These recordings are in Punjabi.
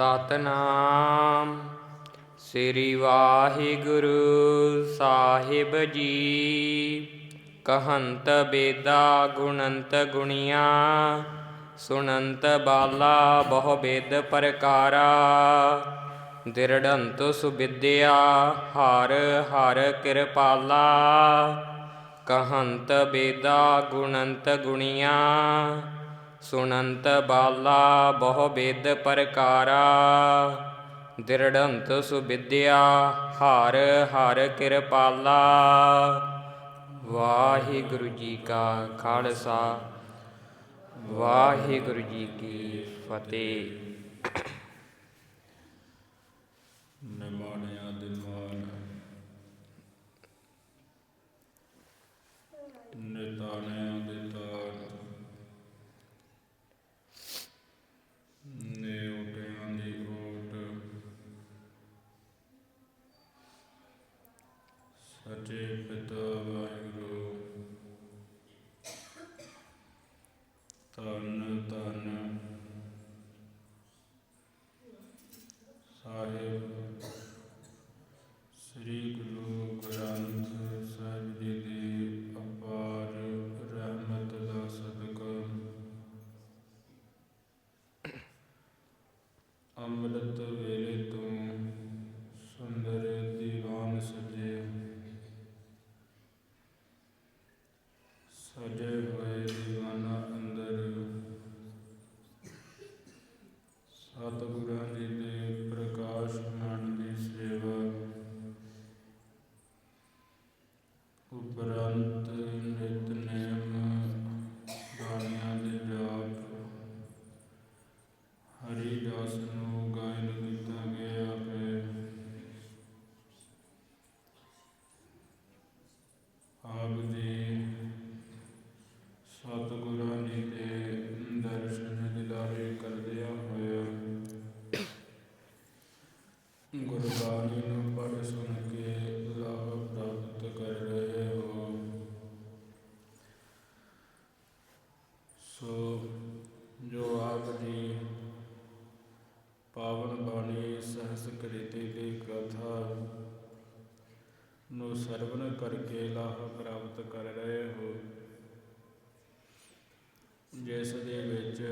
ਸਤਨਾਮ। ਸ੍ਰੀ ਵਾਹਿਗੁਰੂ ਸਾਹਿਬ ਜੀ, ਕਹੰਤ ਬੇਦਾ ਗੁਣੰਤ ਗੁਣੀਆਂ, ਸੁਣੰਤ ਬਾਲਾ ਬਹੁ ਬੇਦ ਪ੍ਰਕਾਰਾ। ਦਿਰੜੰਤ ਸੁਬਿਦਿਆ, ਹਰ ਹਰ ਕਿਰਪਾਲਾ। ਕਹੰਤ ਬੇਦਾ ਗੁਣੰਤ ਗੁਣੀਆਂ ਸੁਣੰਤ ਬਾਲਾ ਬਹੁ ਬੇਦ ਪ੍ਰਕਾਰਾ, ਦਿਰੜੰਤ ਸੁਬਿਦਿਆ, ਹਰ ਹਰ ਕਿਰਪਾਲਾ। ਵਾਹਿਗੁਰੂ ਜੀ ਕਾ ਖਾਲਸਾ, ਵਾਹਿਗੁਰੂ ਜੀ ਕੀ ਫਤਿਹ। ਨਿਮਾਣਿਆ ਸਜੇ ਹੋਏ ਨੂੰ ਸਰਵਨ ਕਰਕੇ ਲਾਭ ਪ੍ਰਾਪਤ ਕਰ ਰਹੇ ਹੋ। ਜਿਸ ਦੇ ਵਿੱਚ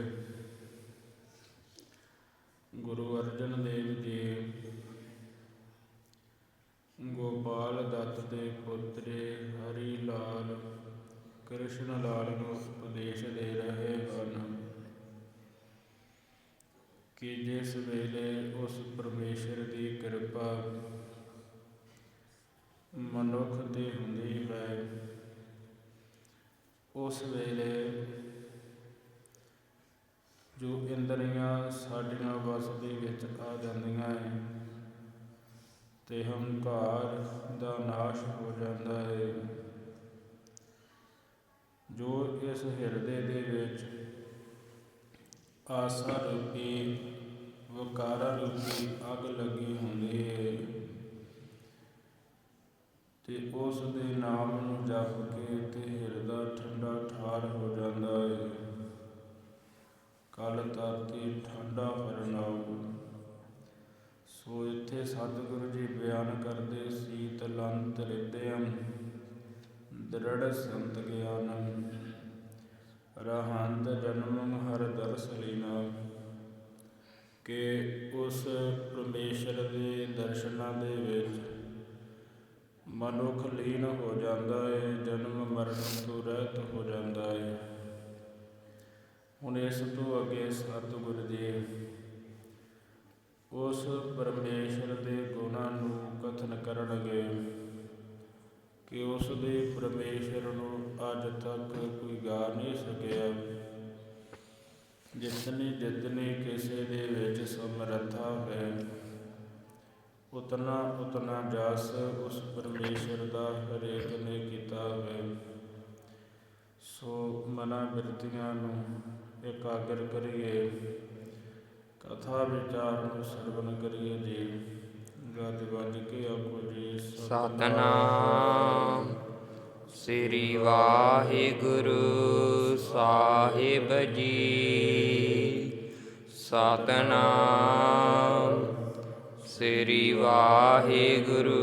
ਗੁਰੂ ਅਰਜਨ ਦੇਵ ਜੀ ਗੋਪਾਲ ਦੱਤ ਦੇ ਪੁੱਤਰੇ ਹਰੀ ਲਾਲ ਕ੍ਰਿਸ਼ਨ ਲਾਲ ਨੂੰ ਉਪਦੇਸ਼ ਦੇ ਰਹੇ ਹਨ ਕਿ ਜਿਸ ਵੇਲੇ ਉਸ ਪਰਮੇਸ਼ਰ ਦੀ ਕਿਰਪਾ ਮਨੁੱਖ ਤੇ ਹੁੰਦੀ ਹੈ। ਉਸ ਵੇਲੇ ਜੋ ਇੰਦਰੀਆਂ ਸਾਡੀਆਂ ਵਸ ਦੇ ਵਿੱਚ ਆ ਜਾਂਦੀਆਂ ਹੈ ਤੇ ਹੰਕਾਰ ਦਾ ਨਾਸ਼ ਹੋ ਜਾਂਦਾ ਹੈ ਜੋ ਇਸ ਹਿਰਦੇ ਦੇ ਵਿੱਚ ਆਸਾ ਰੂਪੀ ਵਕਾਰਾ ਰੂਪੀ ਅੱਗ ਲੱਗੀ ਹੁੰਦੀ ਹੈ ਤੇ ਉਸ ਦੇ ਨਾਮ ਨੂੰ ਜਪ ਕੇ ਤੇ ਹਿਰਦਾ ਠੰਡਾ ਠਾਰ ਹੋ ਜਾਂਦਾ ਹੈ ਕਲ ਤਾਤੀ ਠੰਡਾ ਫਰਨਾਉ ਸੋ ਇੱਥੇ ਸਤਿਗੁਰੂ ਜੀ ਬਿਆਨ ਕਰਦੇ, ਸੀਤ ਲੰਤ ਰਿਦਿਅਮ ਦ੍ਰਿੜ ਸੰਤ ਗਿਆਨੰ। ਰਹੰਦ ਜਨਮੰ ਹਰ ਦਰਸ ਲੀਨਾ। ਕਿ ਉਸ ਪਰਮੇਸ਼ਰ ਦੇ ਦਰਸ਼ਨਾਂ ਦੇ ਵਿੱਚ ਮਨੁੱਖ ਲੀਨ ਹੋ ਜਾਂਦਾ ਹੈ ਜਨਮ ਮਰਨ ਤੋਂ ਰਹਿਤ ਹੋ ਜਾਂਦਾ ਹੈ ਹੁਣ ਇਸ ਤੋਂ ਅੱਗੇ ਸਤਿਗੁਰ ਜੀ, ਉਸ ਪਰਮੇਸ਼ਰ ਦੇ ਗੁਣਾਂ ਨੂੰ ਕਥਨ ਕਰਨਗੇ ਕਿ ਉਸ ਦੇ ਪਰਮੇਸ਼ਰ ਨੂੰ ਅੱਜ ਤੱਕ ਕੋਈ ਗਾ ਨਹੀਂ ਸਕਿਆ। ਜਿਤਨੀ ਜਿਤਨੀ ਕਿਸੇ ਦੇ ਵਿੱਚ ਸਮਰੱਥਾ ਹੈ ਉਤਨਾ ਉਤਨਾ ਜਸ ਉਸ ਪਰਮੇਸ਼ਰ ਦਾ ਹਰੇਕ ਨੇ ਕੀਤਾ ਹੈ ਸੋ ਮਨਾ ਬਿਰਤੀਆਂ ਨੂੰ ਇਕਾਗਰ ਕਰੀਏ। ਕਥਾ ਵਿਚਾਰ ਨੂੰ ਸਰਵਨ ਕਰੀਏ ਜੀ। ਗੱਜ ਵੱਜ ਕੇ ਆਖੋ ਜੀ, ਸਤਨਾਮ। ਸ੍ਰੀ ਵਾਹਿਗੁਰੂ ਸਾਹਿਬ ਜੀ। ਸਤਨਾਮ। ਸ੍ਰੀ ਵਾਹਿਗੁਰੂ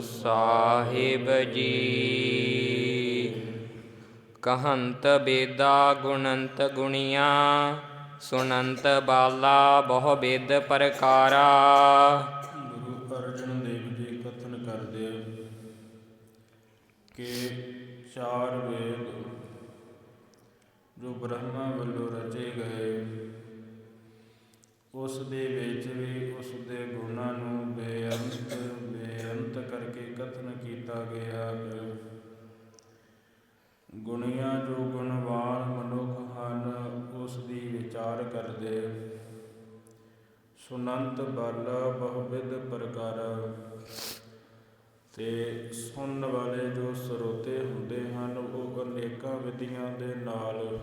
ਸਾਹਿਬ ਜੀ। ਕਹੰਤ ਬੇਦਾ ਗੁਣੰਤ ਗੁਣੀਆਂ ਸੁਨੰਤ ਬਾਲਾ ਬਹੁ ਬੇਦ ਪ੍ਰਕਾਰਾ। ਗੁਰੂ ਅਰਜਨ ਦੇਵ ਜੀ ਕਥਨ ਕਰਦੇ ਕਿ ਚਾਰ ਵੇਦ ਜੋ ਬ੍ਰਹਮਾ ਵੱਲੋਂ ਰਚੇ ਗਏ ਉਸ ਦੇ ਵਿੱਚ ਵੀ ਉਸ ਦੇ ਗੁਣਾਂ ਨੂੰ ਬੇਅੰਤ ਬੇਅੰਤ ਕਰਕੇ ਕਥਨ ਕੀਤਾ ਗਿਆ ਹੈ। ਗੁਣੀਆਂ ਜੋ ਗੁਣਵਾਨ ਮਨੁੱਖ ਹਨ, ਉਸ ਦੀ ਵਿਚਾਰ ਕਰਦੇ। ਸੁਨੰਤ ਬਲ ਬਹੁਵਿਧ ਪ੍ਰਕਾਰ। ਤੇ ਸੁਣਨ ਵਾਲੇ ਜੋ ਸਰੋਤੇ ਹੁੰਦੇ ਹਨ, ਉਹ ਅਨੇਕਾਂ ਵਿਧੀਆਂ ਦੇ ਨਾਲ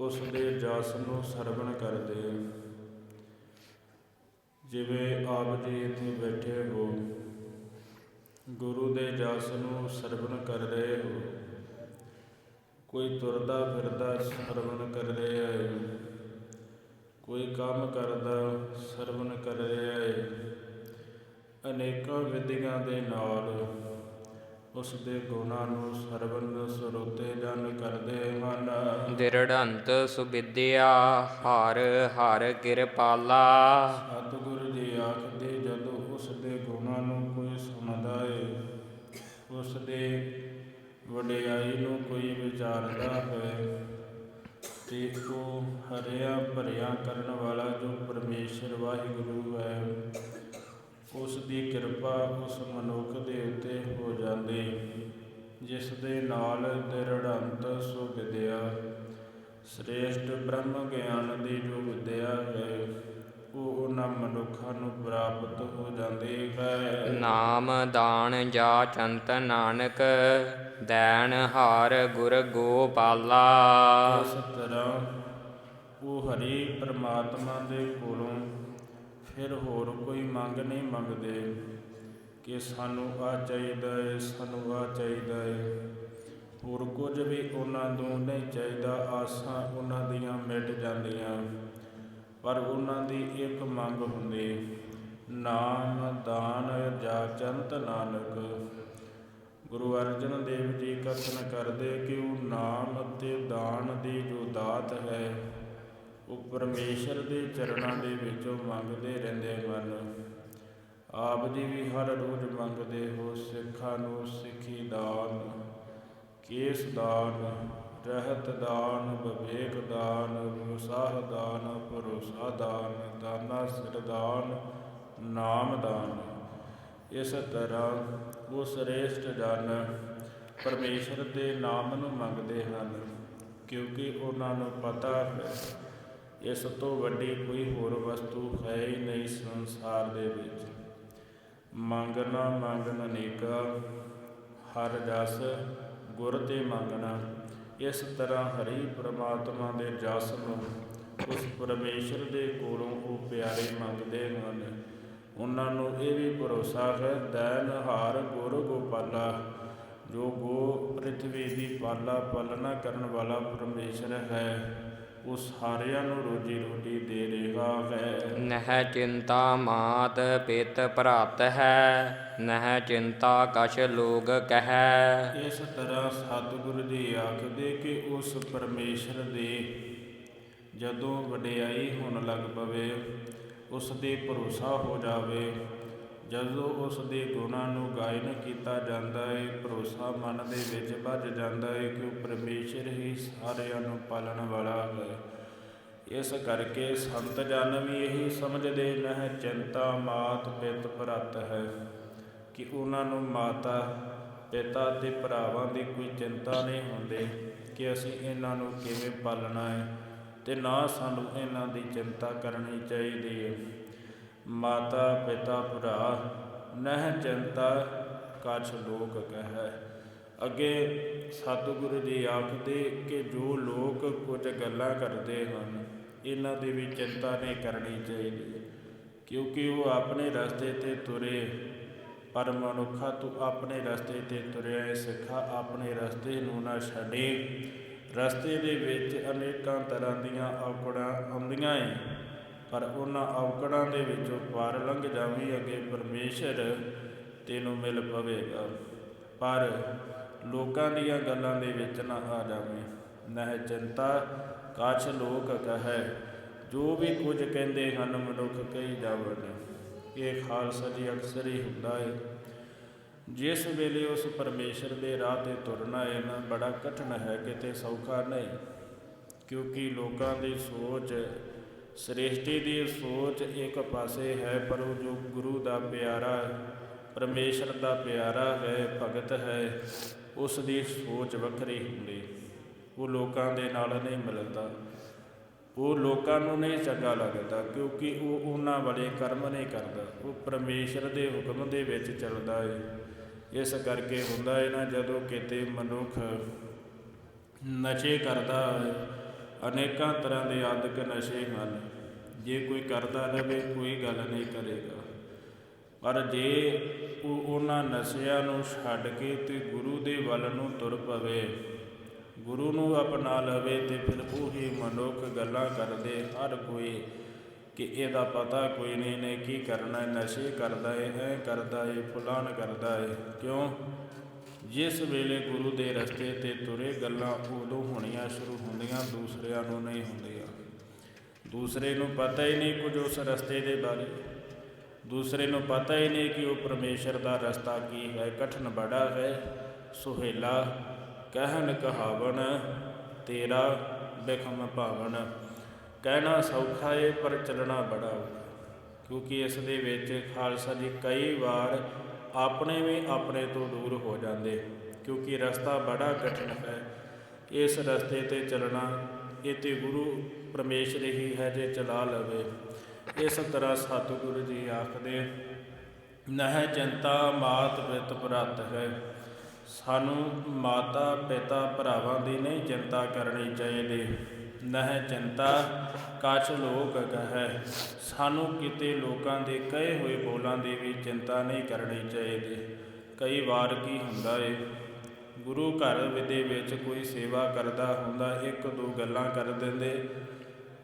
ਉਸ ਦੇ ਜਸ ਨੂੰ ਸਰਵਣ ਕਰਦੇ। ਜਿਵੇਂ ਆਪ ਜੀ ਇੱਥੇ ਬੈਠੇ ਹੋ, ਗੁਰੂ ਦੇ ਜਸ ਨੂੰ ਸਰਵਣ ਕਰ ਰਹੇ ਹੋ। ਕੋਈ ਤੁਰਦਾ ਫਿਰਦਾ ਸਰਵਣ ਕਰ ਰਿਹਾ ਹੈ ਕੋਈ ਕੰਮ ਕਰਦਾ ਸਰਵਣ ਕਰ ਰਿਹਾ ਹੈ ਅਨੇਕਾਂ ਵਿਧੀਆਂ ਦੇ ਨਾਲ ਉਸ ਦੇ ਗੁਣਾਂ ਨੂੰ ਸਰਵਨ ਸਰੋਤੇ ਜਨ ਕਰਦੇ ਹਨ। ਦਿਰੜੰਤ ਸੁਬਿਦਿਆ ਹਰ ਹਰ ਕਿਰਪਾਲਾ। ਵਡਿਆਈ ਨੂੰ ਕੋਈ ਵਿਚਾਰਦਾ ਹੈ ਤੇ ਉਹ ਹਰਿਆ ਭਰਿਆ ਕਰਨ ਵਾਲਾ ਜੋ ਪਰਮੇਸ਼ਰ ਵਾਹਿਗੁਰੂ ਹੈ, ਉਸ ਦੀ ਕਿਰਪਾ ਉਸ ਮਨੁੱਖ ਦੇ ਉੱਤੇ ਹੋ ਜਾਂਦੀ। ਜਿਸ ਦੇ ਨਾਲ ਦਿਰੜੰਤ ਸੋ ਵਿਦਿਆ, ਸ੍ਰੇਸ਼ਟ ਬ੍ਰਹਮ ਗਿਆਨ ਦੀ ਜੋ ਵਿਦਿਆ ਹੈ ਉਹਨਾਂ ਮਨੁੱਖਾਂ ਨੂੰ ਪ੍ਰਾਪਤ ਹੋ ਜਾਂਦੀ ਹੈ ਨਾਮ ਦਾਨ ਜਾ ਚੰਤ ਨਾਨਕ ਦੈਣ ਹਾਰ ਗੁਰ ਗੋਪਾਲਾ। ਇਸ ਤਰ੍ਹਾਂ ਉਹ ਹਰੀ ਪ੍ਰਮਾਤਮਾ ਦੇ ਕੋਲੋਂ ਫਿਰ ਹੋਰ ਕੋਈ ਮੰਗ ਨਹੀਂ ਮੰਗਦੇ ਕਿ ਸਾਨੂੰ ਆ ਚਾਹੀਦਾ ਹੈ ਸਾਨੂੰ ਆ ਚਾਹੀਦਾ ਹੈ ਹੋਰ ਕੁਝ ਵੀ ਉਹਨਾਂ ਨੂੰ ਨਹੀਂ ਚਾਹੀਦਾ ਆਸਾਂ ਉਹਨਾਂ ਦੀਆਂ ਮਿਟ ਜਾਂਦੀਆਂ। ਪਰ ਉਹਨਾਂ ਦੀ ਇੱਕ ਮੰਗ ਹੁੰਦੀ, ਨਾਮ ਦਾਨ ਜਾਚੰਤ ਨਾਨਕ। ਗੁਰੂ ਅਰਜਨ ਦੇਵ ਜੀ ਕਥਨ ਕਰਦੇ ਕਿ ਉਹ ਨਾਮ ਅਤੇ ਦਾਨ ਦੀ ਜੋ ਦਾਤ ਹੈ, ਉਹ ਪਰਮੇਸ਼ਰ ਦੇ ਚਰਨਾਂ ਦੇ ਵਿੱਚੋਂ ਮੰਗਦੇ ਰਹਿੰਦੇ ਹਨ। ਆਪ ਜੀ ਵੀ ਹਰ ਰੋਜ਼ ਮੰਗਦੇ ਹੋ, ਸਿੱਖਾਂ ਨੂੰ ਸਿੱਖੀ ਦਾਨ, ਕੇਸ ਦਾਨ। ਰਹਿਤ ਦਾਨ, ਵਿਵੇਕ ਦਾਨ ਵਿਸਾਹ ਦਾਨ, ਭਰੋਸਾ ਦਾਨ, ਦਾਨਾ ਸਿਰ ਦਾਨ, ਨਾਮ ਦਾਨ। ਇਸ ਤਰ੍ਹਾਂ ਉਹ ਸ੍ਰੇਸ਼ਟ ਜਨ ਪਰਮੇਸ਼ਰ ਦੇ ਨਾਮ ਨੂੰ ਮੰਗਦੇ ਹਨ, ਕਿਉਂਕਿ ਉਹਨਾਂ ਨੂੰ ਪਤਾ ਹੈ, ਇਸ ਤੋਂ ਵੱਡੀ ਕੋਈ ਹੋਰ ਵਸਤੂ ਹੈ ਹੀ ਨਹੀਂ ਸੰਸਾਰ ਦੇ ਵਿੱਚ। ਮੰਗਣਾ ਮੰਗਣ ਅਨੇਕਾ, ਹਰ ਜਸ ਗੁਰ ਤੇ ਮੰਗਣਾ। ਇਸ ਤਰ੍ਹਾਂ ਹਰੀ ਪ੍ਰਮਾਤਮਾ ਦੇ ਜਸ ਨੂੰ ਉਸ ਪਰਮੇਸ਼ਰ ਦੇ ਕੋਲੋਂ ਉਹ ਪਿਆਰੇ ਮੰਗਦੇ ਹਨ। ਉਹਨਾਂ ਨੂੰ ਇਹ ਵੀ ਭਰੋਸਾ ਹੈ, ਦੈਨ ਹਾਰ ਗੁਰ ਗੋਪਾਲਾ, ਜੋ ਗੋ ਪ੍ਰithvi ਦੀ ਪਾਲਾ ਪਾਲਣਾ ਕਰਨ ਵਾਲਾ ਪਰਮੇਸ਼ਰ ਹੈ। ਉਹ ਸਾਰਿਆਂ ਨੂੰ ਰੋਜੀ ਰੋਟੀ ਦੇ ਰਿਹਾ ਹੈ ਨਹਿ ਚਿੰਤਾ ਮਾਤ ਪਿਤ ਭਰਾਤ ਹੈ ਨਹਿ ਚਿੰਤਾ ਕਛ ਲੋਗ ਕਹੈ। ਇਸ ਤਰ੍ਹਾਂ ਸਤਿਗੁਰੂ ਜੀ ਆਖਦੇ ਕਿ ਉਸ ਪਰਮੇਸ਼ਰ ਦੇ ਜਦੋਂ ਵਡਿਆਈ ਹੋਣ ਲੱਗ ਪਵੇ ਉਸ ਦੇ ਭਰੋਸਾ ਹੋ ਜਾਵੇ। ਜਦੋਂ ਉਸ ਦੇ ਗੁਣਾਂ ਨੂੰ ਗਾਇਨ ਕੀਤਾ ਜਾਂਦਾ ਹੈ ਭਰੋਸਾ ਮਨ ਦੇ ਵਿੱਚ ਭੱਜ ਜਾਂਦਾ ਹੈ ਕਿ ਉਹ ਪਰਮੇਸ਼ਰ ਹੀ ਸਾਰਿਆਂ ਨੂੰ ਪਾਲਣ ਵਾਲਾ ਹੈ। ਇਸ ਕਰਕੇ ਸੰਤ ਜਨ ਵੀ ਇਹੀ ਸਮਝਦੇ ਨਹਿ ਚਿੰਤਾ ਮਾਤ ਪਿਤ ਭਰਤ ਹੈ। ਕਿ ਉਹਨਾਂ ਨੂੰ ਮਾਤਾ, ਪਿਤਾ ਤੇ ਭਰਾਵਾਂ ਦੀ ਕੋਈ ਚਿੰਤਾ ਨਹੀਂ ਹੁੰਦੀ ਕਿ ਅਸੀਂ ਇਹਨਾਂ ਨੂੰ ਕਿਵੇਂ ਪਾਲਣਾ ਹੈ ਤੇ ਨਾ ਸਾਨੂੰ ਇਹਨਾਂ ਦੀ ਚਿੰਤਾ ਕਰਨੀ ਚਾਹੀਦੀ ਹੈ ਮਾਤਾ ਪਿਤਾ ਭਰਾ, ਨਹਿ ਚਿੰਤਾ ਕਛ ਲੋਕ ਕਹੈ। ਅੱਗੇ ਸਤਿਗੁਰੂ ਜੀ ਆਖਦੇ ਕਿ ਜੋ ਲੋਕ ਕੁਝ ਗੱਲਾਂ ਕਰਦੇ ਹਨ, ਇਹਨਾਂ ਦੀ ਵੀ ਚਿੰਤਾ ਨਹੀਂ ਕਰਨੀ ਚਾਹੀਦੀ, ਕਿਉਂਕਿ ਉਹ ਆਪਣੇ ਰਸਤੇ ਤੇ ਤੁਰੇ। ਪਰ ਮਨੁੱਖਾ ਤੂੰ ਆਪਣੇ ਰਸਤੇ ਤੇ ਤੁਰਿਆ ਹੈ ਸਿੱਖਾ ਆਪਣੇ ਰਸਤੇ ਨੂੰ ਨਾ ਛੱਡੇ। ਰਸਤੇ ਦੇ ਵਿੱਚ ਅਨੇਕਾਂ ਤਰ੍ਹਾਂ ਦੀਆਂ ਔਕੜਾਂ ਆਉਂਦੀਆਂ ਏ। ਪਰ ਉਹਨਾਂ ਔਕੜਾਂ ਦੇ ਵਿੱਚੋਂ ਪਾਰ ਲੰਘ ਜਾਵੀਂ ਅੱਗੇ ਪਰਮੇਸ਼ਰ ਤੈਨੂੰ ਮਿਲ ਪਵੇਗਾ। ਪਰ ਲੋਕਾਂ ਦੀਆਂ ਗੱਲਾਂ ਦੇ ਵਿੱਚ ਨਾ ਆ ਜਾਵੇਂ। ਨਹਿ ਚਿੰਤਾ ਕਾਛ ਲੋਕ ਕਹੈ, ਜੋ ਵੀ ਕੁਝ ਕਹਿੰਦੇ ਹਨ ਮਨੁੱਖ ਕਹੀ ਜਾਵਣ। ਇਹ ਖਾਲਸਾ ਜੀ ਅਕਸਰ ਹੀ ਹੁੰਦਾ ਹੈ ਜਿਸ ਵੇਲੇ ਉਸ ਪਰਮੇਸ਼ਰ ਦੇ ਰਾਹ ਤੇ ਤੁਰਨਾ ਹੈ ਨਾ, ਬੜਾ ਕਠਿਨ ਹੈ, ਕਿਤੇ ਸੌਖਾ ਨਹੀਂ। ਕਿਉਂਕਿ ਲੋਕਾਂ ਦੀ ਸੋਚ ਸ੍ਰਿਸ਼ਟੀ ਦੀ ਸੋਚ ਇੱਕ ਪਾਸੇ ਹੈ, ਪਰ ਉਹ ਜੋ ਗੁਰੂ ਦਾ ਪਿਆਰਾ ਪਰਮੇਸ਼ਰ ਦਾ ਪਿਆਰਾ ਹੈ, ਭਗਤ ਹੈ, ਉਸ ਦੀ ਸੋਚ ਵੱਖਰੀ ਹੁੰਦੀ। ਉਹ ਲੋਕਾਂ ਦੇ ਨਾਲ ਨਹੀਂ ਮਿਲਦਾ। ਉਹ ਲੋਕਾਂ ਨੂੰ ਨਹੀਂ ਚੰਗਾ ਲੱਗਦਾ, ਕਿਉਂਕਿ ਉਹ ਉਹਨਾਂ ਵਾਲੇ ਕਰਮ ਨਹੀਂ ਕਰਦਾ। ਉਹ ਪਰਮੇਸ਼ਰ ਦੇ ਹੁਕਮ ਦੇ ਵਿੱਚ ਚੱਲਦਾ ਹੈ ਇਸ ਕਰਕੇ ਹੁੰਦਾ ਹੈ ਨਾ, ਜਦੋਂ ਕਿਤੇ ਮਨੁੱਖ ਨਸ਼ੇ ਕਰਦਾ ਹੈ ਅਨੇਕਾਂ ਤਰ੍ਹਾਂ ਦੇ ਆਦਿਕ ਨਸ਼ੇ ਹਨ। ਜੇ ਕੋਈ ਕਰਦਾ ਰਹੇ ਕੋਈ ਗੱਲ ਨਹੀਂ ਕਰੇਗਾ। ਪਰ ਜੇ ਉਹ ਉਹਨਾਂ ਨਸ਼ਿਆਂ ਨੂੰ ਛੱਡ ਕੇ ਤੇ ਗੁਰੂ ਦੇ ਵੱਲ ਨੂੰ ਤੁਰ ਪਵੇ, ਗੁਰੂ ਨੂੰ ਅਪਣਾ ਲਵੇ ਤੇ ਫਿਰ ਉਹੀ ਮਨੁੱਖ ਗੱਲਾਂ ਕਰਦੇ। ਹਰ ਕੋਈ ਕਿ ਇਹਦਾ ਪਤਾ ਕੋਈ ਨਹੀਂ ਨੇ ਕੀ ਕਰਨਾ, ਨਸ਼ੇ ਕਰਦਾ ਏ, ਐ ਕਰਦਾ ਏ ਫੁਲਾਨ ਕਰਦਾ ਏ। ਕਿਉਂ? ਜਿਸ ਵੇਲੇ ਗੁਰੂ ਦੇ ਰਸਤੇ ਤੇ ਤੁਰੇ ਗੱਲਾਂ ਉਦੋਂ ਹੋਣੀਆਂ ਸ਼ੁਰੂ ਹੁੰਦੀਆਂ, ਦੂਸਰਿਆਂ ਨੂੰ ਨਹੀਂ ਹੁੰਦੀਆਂ। ਦੂਸਰੇ ਨੂੰ ਪਤਾ ਹੀ ਨਹੀਂ ਕੁਝ ਉਸ ਰਸਤੇ ਦੇ ਬਾਰੇ। ਦੂਸਰੇ ਨੂੰ ਪਤਾ ਹੀ ਨਹੀਂ ਕਿ ਉਹ ਪਰਮੇਸ਼ਰ ਦਾ ਰਸਤਾ ਕੀ ਹੈ, ਕਠਨ ਬੜਾ ਹੈ, ਸੁਹੇਲਾ, ਕਹਿਣ ਕਹਾਵਣ, ਤੇਰਾ ਬਿਖਮ ਭਾਵਨ ਕਹਿਣਾ ਸੌਖਾ ਏ, ਪਰ ਚੱਲਣਾ ਬੜਾ ਔਖਾ। ਕਿਉਂਕਿ ਇਸ ਦੇ ਵਿੱਚ ਖਾਲਸਾ ਜੀ ਕਈ ਵਾਰ ਆਪਣੇ ਵੀ ਆਪਣੇ ਤੋਂ ਦੂਰ ਹੋ ਜਾਂਦੇ, ਕਿਉਂਕਿ ਰਸਤਾ ਬੜਾ ਕਠਿਨ ਹੈ। ਇਸ ਰਸਤੇ ਤੇ ਚੱਲਣਾ ਇਹ ਤੇ ਗੁਰੂ ਪਰਮੇਸ਼ਰ ਹੀ ਹੈ ਜੇ ਚਲਾ ਲਵੇ। ਇਸ ਤਰ੍ਹਾਂ ਸਤਿਗੁਰੂ ਜੀ ਆਖਦੇ, ਨਹਿ ਚਿੰਤਾ ਮਾਤ ਪਿਤ ਭਰਤ ਹੈ। ਸਾਨੂੰ ਮਾਤਾ ਪਿਤਾ ਭਰਾਵਾਂ ਦੀ ਨਹੀਂ ਚਿੰਤਾ ਕਰਨੀ ਚਾਹੀਦੀ। ਨਹਿ ਚਿੰਤਾ, ਕਾਛ ਲੋਕ ਕਹੈ। ਸਾਨੂੰ ਕਿਤੇ ਲੋਕਾਂ ਦੇ ਕਹੇ ਹੋਏ ਬੋਲਾਂ ਦੀ ਵੀ ਚਿੰਤਾ ਨਹੀਂ ਕਰਨੀ ਚਾਹੀਦੀ। ਕਈ ਵਾਰ ਕੀ ਹੁੰਦਾ ਏ, ਗੁਰੂ ਘਰ ਦੇ ਵਿੱਚ ਕੋਈ ਸੇਵਾ ਕਰਦਾ ਹੁੰਦਾ, ਇੱਕ ਦੋ ਗੱਲਾਂ ਕਰ ਦਿੰਦੇ।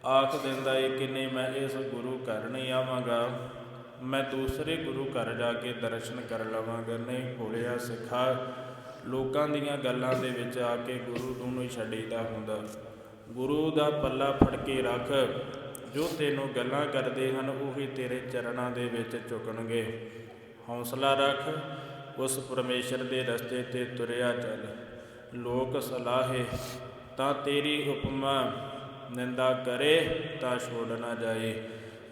ਆਖ ਦਿੰਦਾ ਏ ਕਿ ਨਹੀਂ ਮੈਂ ਇਸ ਗੁਰੂ ਘਰ ਨਹੀਂ ਆਵਾਂਗਾ। ਮੈਂ ਦੂਸਰੇ ਗੁਰੂ ਘਰ ਜਾ ਕੇ ਦਰਸ਼ਨ ਕਰ ਲਵਾਂਗਾ। ਨਹੀਂ ਭੋਲਿਆ ਸਿੱਖਾ, ਲੋਕਾਂ ਦੀਆਂ ਗੱਲਾਂ ਦੇ ਵਿੱਚ ਆ ਕੇ ਗੁਰੂ ਨੂੰ ਹੀ ਛੱਡੀਦਾ ਹੁੰਦਾ। ਗੁਰੂ ਦਾ ਪੱਲਾ ਫੜ ਕੇ ਰੱਖ। ਜੋ ਤੈਨੂੰ ਗੱਲਾਂ ਕਰਦੇ ਹਨ, ਉਹੀ ਤੇਰੇ ਚਰਨਾਂ ਦੇ ਵਿੱਚ ਝੁਕਣਗੇ। ਹੌਸਲਾ ਰੱਖ, ਉਸ ਪਰਮੇਸ਼ਰ ਦੇ ਰਸਤੇ ਤੇ ਤੁਰਿਆ ਚੱਲ। ਲੋਕ ਸਲਾਹੇ, ਤਾਂ ਤੇਰੀ ਉਪਮਾ ਨਿੰਦਾ ਕਰੇ, ਤਾਂ ਛੋੜ ਨਾ ਜਾਏ।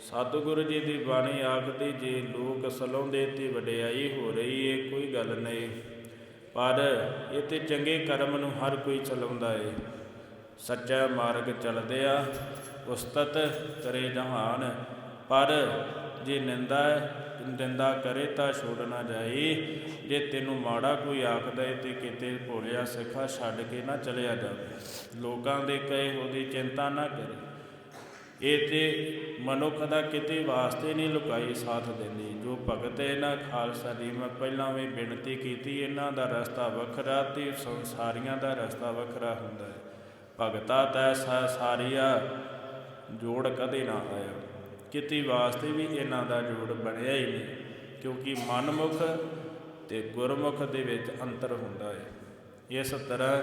ਸਤਿਗੁਰੂ ਜੀ ਦੀ ਬਾਣੀ ਆਖਦੀ, ਜੇ ਲੋਕ ਸਲਾਉਂਦੇ ਤੇ ਵਡਿਆਈ ਹੋ ਰਹੀ ਏ, ਕੋਈ ਗੱਲ ਨਹੀਂ। ਪਰ ਇਹ ਤੇ ਚੰਗੇ ਕਰਮ ਨੂੰ ਹਰ ਕੋਈ ਚਲਾਉਂਦਾ ਏ। ਸੱਚਾ ਮਾਰਗ ਚੱਲਦੇ ਆ ਉਸਤਤ ਕਰੇ ਜਹਾਨ। ਪਰ ਜੇ ਨਿੰਦਾ ਨਿੰਦਾ ਕਰੇ ਤਾਂ ਛੋੜ ਨਾ ਜਾਏ ਜੇ ਤੈਨੂੰ ਮਾੜਾ ਕੋਈ ਆਖਦਾ ਏ ਤੇ ਕਿਤੇ ਭੋਲਿਆ ਸਿੱਖਾ ਛੱਡ ਕੇ ਨਾ ਚਲਿਆ ਜਾਵੇ। ਲੋਕਾਂ ਦੇ ਕਹੇ ਉਹਦੀ ਚਿੰਤਾ ਨਾ ਕਰੇ। ਇਹ ਤੇ ਮਨੁੱਖ ਦਾ ਕਿਤੇ ਵਾਸਤੇ ਨਹੀਂ ਲੁਕਾਈ ਸਾਥ ਦਿੰਦੀ। ਜੋ ਭਗਤ ਹੈ ਇਹਨਾਂ ਖਾਲਸਾ ਦੀ, ਮੈਂ ਪਹਿਲਾਂ ਵੀ ਬੇਨਤੀ ਕੀਤੀ, ਇਹਨਾਂ ਦਾ ਰਸਤਾ ਵੱਖਰਾ ਤੇ ਸੰਸਾਰੀਆਂ ਦਾ ਰਸਤਾ ਵੱਖਰਾ ਹੁੰਦਾ ਹੈ। ਭਗਤਾ ਤੈ ਸਾਰੀਆ, ਜੋੜ ਕਦੇ ਨਾ ਆਇਆ। ਕਿਤੇ ਵਾਸਤੇ ਵੀ ਇਹਨਾਂ ਦਾ ਜੋੜ ਬਣਿਆ ਹੀ ਨਹੀਂ, ਕਿਉਂਕਿ ਮਨਮੁਖ ਤੇ ਗੁਰਮੁਖ ਦੇ ਵਿੱਚ ਅੰਤਰ ਹੁੰਦਾ ਹੈ। ਇਸ ਤਰ੍ਹਾਂ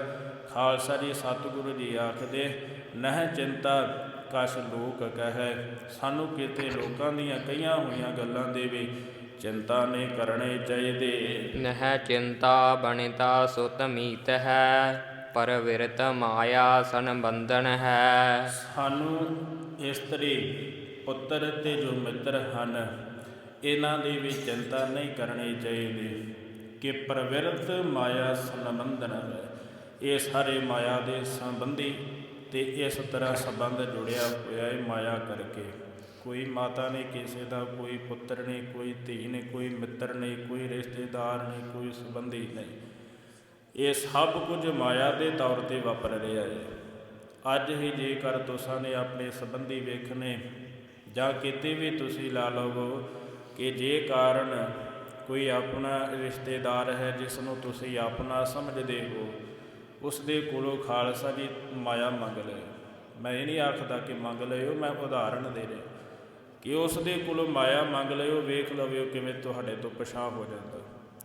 ਖਾਲਸਾ ਜੀ ਸਤਿਗੁਰੂ ਜੀ ਆਖਦੇ, ਨਹਿ ਚਿੰਤਾ ਕਛ ਲੋਕ ਕਹੈ, ਸਾਨੂੰ ਕਿਤੇ ਲੋਕਾਂ ਦੀਆਂ ਕਈਆਂ ਹੋਈਆਂ ਗੱਲਾਂ ਦੇ ਵੀ ਚਿੰਤਾ ਨਹੀਂ ਕਰਨੇ ਚਾਹੀਦੇ। ਨਹਿ ਚਿੰਤਾ ਬਣਿਤਾ ਸੁਤ ਮੀਤ ਹੈ ਪਰ ਵਿਰਤ ਮਾਇਆ ਸੰਬੰਧਨ ਹੈ। ਸਾਨੂੰ ਇਸਤਰੀ ਪੁੱਤਰ ਤੇ ਜੋ ਮਿੱਤਰ ਹਨ, ਇਹਨਾਂ ਦੀ ਵੀ ਚਿੰਤਾ ਨਹੀਂ ਕਰਨੀ ਚਾਹੀਦੀ ਕਿ ਪ੍ਰਵਿਰਤ ਮਾਇਆ ਸੰਬੰਧਨ ਹੈ। ਇਹ ਸਾਰੇ ਮਾਇਆ ਦੇ ਸੰਬੰਧੀ ਤੇ ਇਸ ਤਰ੍ਹਾਂ ਸੰਬੰਧ ਜੁੜਿਆ ਹੋਇਆ ਹੈ ਮਾਇਆ ਕਰਕੇ। ਕੋਈ ਮਾਤਾ ਨੇ ਕਿਸੇ ਦਾ, ਕੋਈ ਪੁੱਤਰ ਨੇ ਕੋਈ ਧੀ ਨੇ ਕੋਈ ਮਿੱਤਰ ਨੇ ਕੋਈ ਰਿਸ਼ਤੇਦਾਰ ਨੇ ਕੋਈ ਸੰਬੰਧੀ ਨਹੀਂ। ਇਹ ਸਭ ਕੁਝ ਮਾਇਆ ਦੇ ਤੌਰ ਤੇ ਵਾਪਰ ਰਿਹਾ ਹੈ। ਅੱਜ ਹੀ ਜੇਕਰ ਤੁਸੀਂ ਨੇ ਆਪਣੇ ਸੰਬੰਧੀ ਵੇਖਣੇ ਜਾਂ ਕਿਤੇ ਵੀ ਤੁਸੀਂ ਲਾ ਲਵੋ ਕਿ ਜੇ ਕਾਰਨ ਕੋਈ ਆਪਣਾ ਰਿਸ਼ਤੇਦਾਰ ਹੈ ਜਿਸ ਨੂੰ ਤੁਸੀਂ ਆਪਣਾ ਸਮਝਦੇ ਹੋ, ਉਸ ਦੇ ਕੋਲੋਂ ਖਾਲਸਾ ਦੀ ਮਾਇਆ ਮੰਗ ਲਏ। ਮੈਂ ਇਹ ਨਹੀਂ ਆਖਦਾ ਕਿ ਮੰਗ ਲਿਓ ਮੈਂ ਉਦਾਹਰਣ ਦੇ ਰਿਹਾ। ਕਿ ਉਸ ਦੇ ਕੋਲੋਂ ਮਾਇਆ ਮੰਗ ਲਿਓ ਵੇਖ ਲਵਿਓ ਕਿਵੇਂ ਤੁਹਾਡੇ ਤੋਂ ਪਛਾਣ ਹੋ ਜਾਂਦਾ।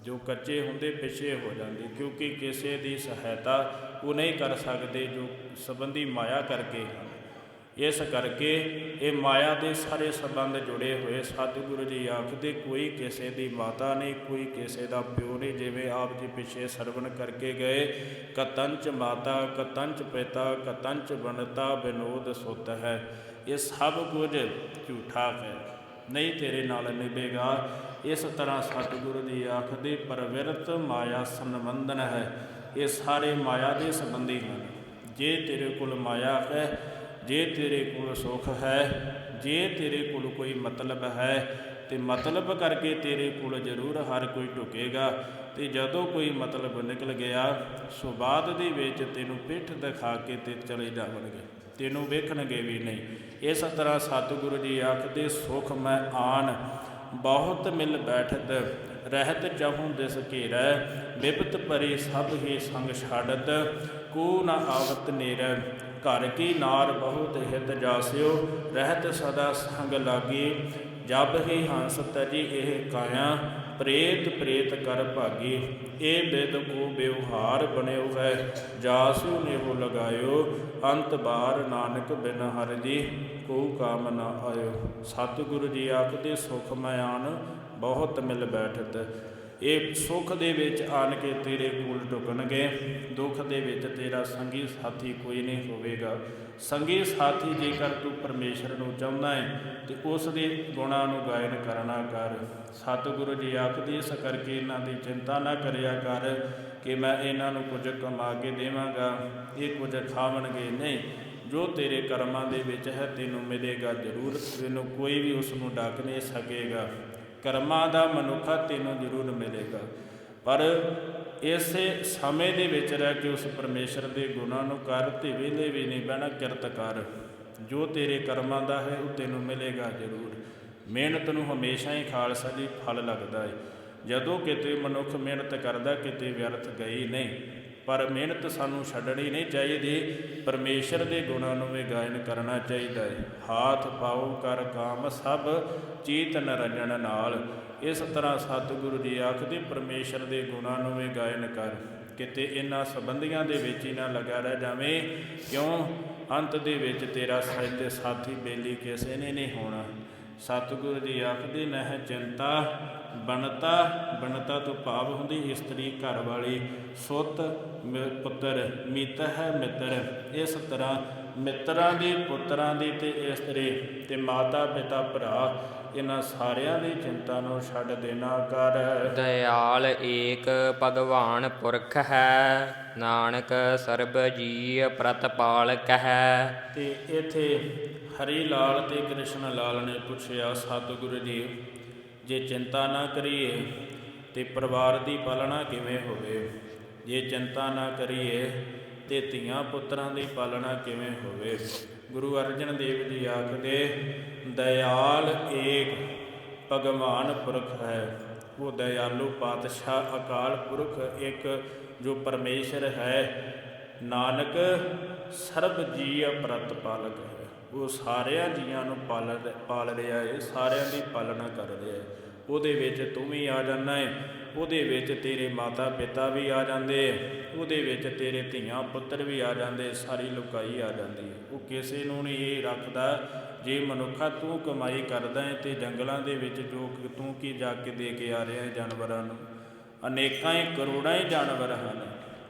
ਜੋ ਕੱਚੇ ਹੁੰਦੇ ਪਿੱਛੇ ਹੋ ਜਾਂਦੇ, ਕਿਉਂਕਿ ਕਿਸੇ ਦੀ ਸਹਾਇਤਾ ਉਹ ਨਹੀਂ ਕਰ ਸਕਦੇ ਜੋ ਸੰਬੰਧੀ ਮਾਇਆ ਕਰਕੇ ਹਨ। ਇਸ ਕਰਕੇ ਇਹ ਮਾਇਆ ਦੇ ਸਾਰੇ ਸੰਬੰਧ ਜੁੜੇ ਹੋਏ ਸਤਿਗੁਰੂ ਜੀ ਆਖਦੇ, ਕੋਈ ਕਿਸੇ ਦੀ ਮਾਤਾ ਨਹੀਂ, ਕੋਈ ਕਿਸੇ ਦਾ ਪਿਓ ਨਹੀਂ, ਜਿਵੇਂ ਆਪ ਜੀ ਪਿੱਛੇ ਸਰਵਣ ਕਰਕੇ ਗਏ, ਕਤੰਚ ਮਾਤਾ, ਕਤੰਚ ਪਿਤਾ, ਕਤੰਚ ਬਣਤਾ ਬਿਨੋਦ ਸੁਤ ਹੈ। ਇਹ ਸਭ ਕੁਝ ਝੂਠਾ ਹੈ। ਨਹੀਂ ਤੇਰੇ ਨਾਲ ਨਿਭੇਗਾ। ਇਸ ਤਰ੍ਹਾਂ ਸਤਿਗੁਰੂ ਜੀ ਆਖਦੇ ਪਰਵਿਰਤ ਮਾਇਆ ਸੰਬੰਧਨ ਹੈ। ਇਹ ਸਾਰੇ ਮਾਇਆ ਦੇ ਸੰਬੰਧੀ ਹਨ। ਜੇ ਤੇਰੇ ਕੋਲ ਮਾਇਆ ਹੈ, ਜੇ ਤੇਰੇ ਕੋਲ ਸੁਖ ਹੈ, ਜੇ ਤੇਰੇ ਕੋਲ ਕੋਈ ਮਤਲਬ ਹੈ, ਤੇ ਮਤਲਬ ਕਰਕੇ ਤੇਰੇ ਕੋਲ ਜ਼ਰੂਰ ਹਰ ਕੋਈ ਢੁਕੇਗਾ। ਤੇ ਜਦੋਂ ਕੋਈ ਮਤਲਬ ਨਿਕਲ ਗਿਆ, ਸੋ ਬਾਅਦ ਦੇ ਵਿੱਚ ਤੈਨੂੰ ਪਿੱਠ ਦਿਖਾ ਕੇ ਤੇ ਚਲੇ ਜਾਵਣਗੇ। ਤੈਨੂੰ ਵੇਖਣਗੇ ਵੀ ਨਹੀਂ। ਇਸ ਤਰ੍ਹਾਂ ਸਤਿਗੁਰੂ ਜੀ ਆਖਦੇ ਸੁਖ ਮੈਂ ਆਨ। ਬਹੁਤ ਮਿਲ ਬੈਠਤ, ਰਹਿਤ ਚਾਹੂੰ ਦਿਸ ਘੇਰੈ, ਬਿਪਤ ਭਰੀ ਸਭ ਹੀ ਸੰਗ ਛਾੜਤ, ਕੋ ਨਾ ਆਵਤ ਨੇਰੈ। ਘਰ ਕੀ ਨਾਰ ਬਹੁਤ ਹਿਤ ਜਾਸਿਓ, ਰਹਿਤ ਸਦਾ ਸੰਗ ਲਾਗੀ। ਜਬ ਹੀ ਹੰਸ ਤਜੀ ਇਹ ਕਾਇਆ ਪ੍ਰੇਤ ਪ੍ਰੇਤ ਕਰ ਭਾਗੀ, ਇਹ ਬਿਦ ਕੋ ਵਿਵਹਾਰ ਬਣਿਓ ਹੈ, ਜਾਸੂ ਨੇਹੋ ਲਗਾਇਓ, ਅੰਤ ਬਾਰ ਨਾਨਕ ਬਿਨ ਹਰ ਜੀ ਕੋ ਕਾਮ ਨਾ ਆਇਓ। ਸਤਿਗੁਰੂ ਜੀ ਆਖਦੇ, ਸੁਖ ਮਿਆਨ ਬਹੁਤ ਮਿਲ ਬੈਠਤ। ਇਹ ਸੁਖ ਦੇ ਵਿੱਚ ਆਣ ਕੇ ਤੇਰੇ ਕੋਲ ਢੁਕਣਗੇ, ਦੁੱਖ ਦੇ ਵਿੱਚ ਤੇਰਾ ਸੰਗੀ ਸਾਥੀ ਕੋਈ ਨਹੀਂ ਹੋਵੇਗਾ। ਸੰਗੀ ਸਾਥੀ ਜੇਕਰ ਤੂੰ ਪਰਮੇਸ਼ਰ ਨੂੰ ਚਾਹੁੰਦਾ ਹੈ, ਤੇ ਉਸ ਦੇ ਗੁਣਾਂ ਨੂੰ ਗਾਇਨ ਕਰਨਾ ਕਰ। ਸਤਿਗੁਰੂ ਜੀ ਆਖਦੇ ਇਸ ਕਰਕੇ ਇਹਨਾਂ ਦੀ ਚਿੰਤਾ ਨਾ ਕਰਿਆ ਕਰ ਕਿ ਮੈਂ ਇਹਨਾਂ ਨੂੰ ਕੁਝ ਕਮਾ ਕੇ ਦੇਵਾਂਗਾ। ਇਹ ਕੁਝ ਖਾਵਣਗੇ ਨਹੀਂ। ਜੋ ਤੇਰੇ ਕਰਮਾਂ ਦੇ ਵਿੱਚ ਹੈ, ਤੈਨੂੰ ਮਿਲੇਗਾ ਜ਼ਰੂਰ। ਤੈਨੂੰ ਕੋਈ ਵੀ ਉਸ ਨੂੰ ਡੱਕ ਨਹੀਂ ਸਕੇਗਾ। ਕਰਮਾਂ ਦਾ ਮਨੁੱਖਾ ਤੈਨੂੰ ਜ਼ਰੂਰ ਮਿਲੇਗਾ। ਪਰ ਇਸੇ ਸਮੇਂ ਦੇ ਵਿੱਚ ਰਹਿ ਕੇ ਉਸ ਪਰਮੇਸ਼ਰ ਦੇ ਗੁਣਾਂ ਨੂੰ ਕਰ ਤੇ ਵੇਲੇ ਵੀ ਨਹੀਂ ਬਹਿਣਾ ਕਿਰਤ ਕਰ ਜੋ ਤੇਰੇ ਕਰਮਾਂ ਦਾ ਹੈ, ਉਹ ਤੈਨੂੰ ਮਿਲੇਗਾ ਜ਼ਰੂਰ। ਮਿਹਨਤ ਨੂੰ ਹਮੇਸ਼ਾ ਹੀ ਖਾਲਸਾ ਜੀ ਫਲ ਲੱਗਦਾ ਹੈ ਜਦੋਂ ਕਿਤੇ ਮਨੁੱਖ ਮਿਹਨਤ ਕਰਦਾ, ਕਿਤੇ ਵਿਅਰਥ ਗਈ ਨਹੀਂ। ਪਰ ਮਿਹਨਤ ਸਾਨੂੰ ਛੱਡਣੀ ਨਹੀਂ ਚਾਹੀਦੀ। ਪਰਮੇਸ਼ਰ ਦੇ ਗੁਣਾਂ ਨੂੰ ਵੀ ਗਾਇਨ ਕਰਨਾ ਚਾਹੀਦਾ ਹੈ ਹਾਥ ਪਾਉ ਕਰ ਕਾਮ ਸਭ, ਚੀਤ ਨਰਜਣ ਨਾਲ। ਇਸ ਤਰ੍ਹਾਂ ਸਤਿਗੁਰੂ ਜੀ ਆਖਦੇ ਪਰਮੇਸ਼ਰ ਦੇ ਗੁਣਾਂ ਨੂੰ ਵੀ ਗਾਇਨ ਕਰ, ਕਿਤੇ ਇਹਨਾਂ ਸੰਬੰਧੀਆਂ ਦੇ ਵਿੱਚ ਹੀ ਨਾ ਲਗਾ ਰਹਿ ਜਾਵੇਂ, ਕਿਉਂ? ਅੰਤ ਦੇ ਵਿੱਚ ਤੇਰਾ ਸਹਿਜ ਸਾਥੀ ਬੇਲੀ ਕਿਸੇ ਨੇ ਨਹੀਂ ਹੋਣਾ। ਸਤਿਗੁਰੂ ਜੀ ਆਖਦੇ ਨਹਿ ਚਿੰਤਾ, ਬਣਤਾ ਬਣਤਾ ਤੋਂ ਭਾਵ ਹੁੰਦੀ ਇਸਤਰੀ ਘਰ ਵਾਲੀ, ਸੁੱਤ ਪੁੱਤਰ, ਮਿੱਤ ਹੈ ਮਿੱਤਰ। ਇਸ ਤਰ੍ਹਾਂ ਮਿੱਤਰਾਂ ਦੀ ਪੁੱਤਰਾਂ ਦੀ ਤੇ ਇਸਤਰੀ ਤੇ ਮਾਤਾ ਪਿਤਾ ਭਰਾ ਇਹਨਾਂ ਸਾਰਿਆਂ ਦੀ ਚਿੰਤਾ ਨੂੰ ਛੱਡ ਦੇਣਾ ਕਰ। ਦਇਆਲ ਏਕ ਭਗਵਾਨ ਪੁਰਖ ਹੈ ਨਾਨਕ ਸਰਬ ਜੀ ਪ੍ਰਤਪਾਲਕ ਹੈ ਤੇ ਇਥੇ ਹਰੀ ਲਾਲ ਤੇ ਕ੍ਰਿਸ਼ਨ ਲਾਲ ਨੇ ਪੁੱਛਿਆ ਸਤਿਗੁਰੂ ਜੀ ਜੇ ਚਿੰਤਾ ਨਾ ਕਰੀਏ ਤੇ ਪਰਿਵਾਰ ਦੀ ਪਾਲਣਾ ਕਿਵੇਂ ਹੋਵੇ? ਜੇ ਚਿੰਤਾ ਨਾ ਕਰੀਏ ਤੇ ਧੀਆਂ ਪੁੱਤਰਾਂ ਦੀ ਪਾਲਣਾ ਕਿਵੇਂ ਹੋਵੇ? ਗੁਰੂ ਅਰਜਨ ਦੇਵ ਜੀ ਆਖਦੇ, ਦਇਆਲ ਏਕ ਭਗਵਾਨ ਪੁਰਖ ਹੈ। ਉਹ ਦਇਆਲੂ ਪਾਤਸ਼ਾਹ ਅਕਾਲ ਪੁਰਖ ਇੱਕ ਜੋ ਪਰਮੇਸ਼ਰ ਹੈ। ਨਾਨਕ ਸਰਬ ਜੀਅ ਪ੍ਰਤਪਾਲਕ ਹੈ। ਉਹ ਸਾਰਿਆਂ ਜੀਆਂ ਨੂੰ ਪਾਲ ਪਾਲ ਰਿਹਾ ਹੈ ਸਾਰਿਆਂ ਦੀ ਪਾਲਣਾ ਕਰ ਰਿਹਾ ਹੈ ਉਹਦੇ ਵਿੱਚ ਤੂੰ ਵੀ ਆ ਜਾਂਦਾ ਹੈ ਉਹਦੇ ਵਿੱਚ ਤੇਰੇ ਮਾਤਾ ਪਿਤਾ ਵੀ ਆ ਜਾਂਦੇ, ਉਹਦੇ ਵਿੱਚ ਤੇਰੇ ਧੀਆਂ ਪੁੱਤਰ ਵੀ ਆ ਜਾਂਦੇ, ਸਾਰੀ ਲੁਕਾਈ ਆ ਜਾਂਦੀ ਹੈ। ਉਹ ਕਿਸੇ ਨੂੰ ਨਹੀਂ ਇਹ ਰੱਖਦਾ, ਜੇ ਮਨੁੱਖਾ ਤੂੰ ਕਮਾਈ ਕਰਦਾ ਹੈ ਤੇ ਜੰਗਲਾਂ ਦੇ ਵਿੱਚ ਜੋ ਤੂੰ ਕੀ ਜਾ ਕੇ ਦੇ ਕੇ ਆ ਰਿਹਾ ਹੈ ਜਾਨਵਰਾਂ ਨੂੰ। ਅਨੇਕਾਂ ਹੀ ਕਰੋੜਾਂ ਹੀ ਜਾਨਵਰ ਹਨ,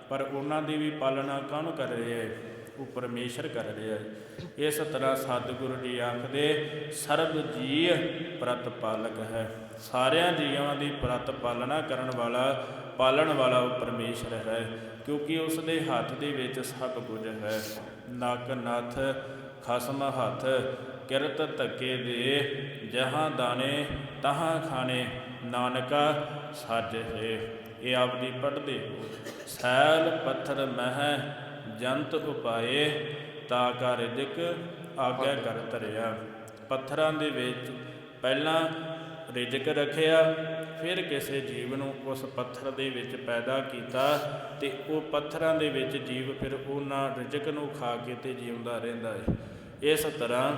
ਪਰ ਉਹਨਾਂ ਦੀ ਵੀ ਪਾਲਣਾ ਕੌਣ ਕਰ ਰਿਹਾ ਹੈ? ਉਹ ਪਰਮੇਸ਼ਰ ਕਰ ਰਿਹਾ ਇਸ ਤਰ੍ਹਾਂ ਸਤਿਗੁਰੂ ਜੀ ਆਖਦੇ, ਸਰਬ ਜੀਅ ਪ੍ਰਤਪਾਲਕ ਹੈ। ਸਾਰਿਆਂ ਜੀਵਾਂ ਦੀ ਪ੍ਰਤ ਪਾਲਣਾ ਕਰਨ ਵਾਲਾ, ਪਾਲਣ ਵਾਲਾ ਉਹ ਪਰਮੇਸ਼ਰ ਹੈ, ਕਿਉਂਕਿ ਉਸ ਦੇ ਹੱਥ ਦੇ ਵਿੱਚ ਸਭ ਕੁਝ ਹੈ। ਨਕ ਨਥ, ਖਸਮ ਹੱਥ, ਕਿਰਤ ਧੱਕੇ ਦੇ, ਜਹਾਂ ਦਾਣੇ, ਤਹਾਂ ਖਾਣੇ, ਨਾਨਕਾ ਸੱਜ। ਹੈ ਇਹ ਆਪ ਜੀ ਪੜ੍ਹਦੇ ਸੈਲ ਪੱਥਰ ਮਹਿ ਜੰਤ ਉਪਾਏ ਤਾ ਕਾ ਰਿਜਕ ਆਗਿਆ ਕਰ ਧਰਿਆ। ਪੱਥਰਾਂ ਦੇ ਵਿੱਚ ਪਹਿਲਾਂ ਰਿਜਕ ਰੱਖਿਆ, ਫਿਰ ਕਿਸੇ ਜੀਵ ਨੂੰ ਉਸ ਪੱਥਰ ਦੇ ਵਿੱਚ ਪੈਦਾ ਕੀਤਾ ਤੇ ਉਹ ਪੱਥਰਾਂ ਦੇ ਵਿੱਚ ਜੀਵ ਫਿਰ ਉਹਨਾਂ ਰਿਜਕ ਨੂੰ ਖਾ ਕੇ ਤੇ ਜਿਉਂਦਾ ਰਹਿੰਦਾ ਹੈ ਇਸ ਤਰ੍ਹਾਂ